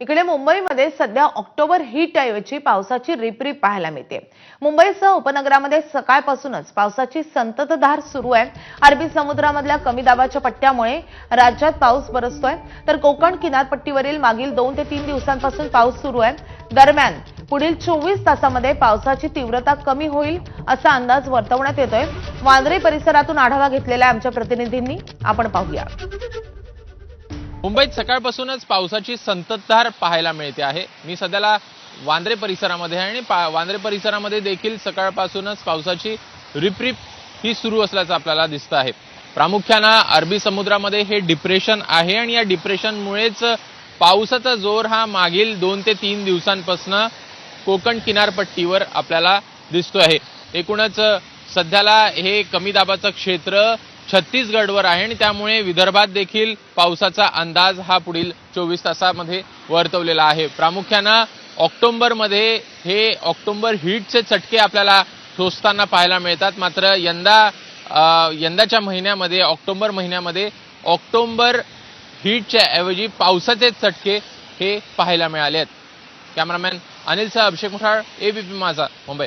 इकडे मुंबईमध्ये सध्या ऑक्टोबर हीट ऐवजी पावसाची रिपरिप पाहायला मिळते. मुंबईसह उपनगरामध्ये सकाळपासूनच पावसाची संततधार सुरू आहे. अरबी समुद्रामधल्या कमी दाबाच्या पट्ट्यामुळे राज्यात पाऊस बरसतोय. तर कोकण किनारपट्टीवरील मागील दोन ते तीन दिवसांपासून पाऊस सुरू आहे. दरम्यान पुढील चोवीस तासामध्ये पावसाची तीव्रता कमी होईल असा अंदाज वर्तवण्यात येतोय. वांद्रे परिसरातून आढावा घेतलेला आमच्या प्रतिनिधींनी आपण पाहूया. मुंबईत सकाळपासूनच पावसाची संततधार पाहायला मिळते आहे. मी सध्याला वांद्रे परिसरामध्ये आहे आणि पा- वांद्रे परिसरामध्ये देखील सकाळपासूनच पावसाची रिपरिप ही सुरू असल्याचं आपल्याला दिसतं आहे. प्रामुख्यानं अरबी समुद्रामध्ये हे डिप्रेशन आहे आणि या डिप्रेशनमुळेच पावसाचा जोर हा मागील दोन ते तीन दिवसांपासून कोकण किनारपट्टीवर आपल्याला दिसतो आहे. एकूणच सध्याला हे कमी दाबाचं क्षेत्र छत्तीसगडवर आहे आणि त्यामुळे विदर्भात देखील पावसाचा अंदाज हा पुढील चोवीस तासामध्ये वर्तवलेला आहे. प्रामुख्यानं ऑक्टोंबरमध्ये हे ऑक्टोंबर हीटचे चटके आपल्याला ठोसताना पाहायला मिळतात. मात्र यंदा यंदाच्या महिन्यामध्ये ऑक्टोंबर महिन्यामध्ये ऑक्टोंबर हीटच्या ऐवजी पावसाचे चटके हे पाहायला मिळाले आहेत कॅमेरामॅन अनिलसह अभिषेक मुठाळ एबीपी माझा मुंबई.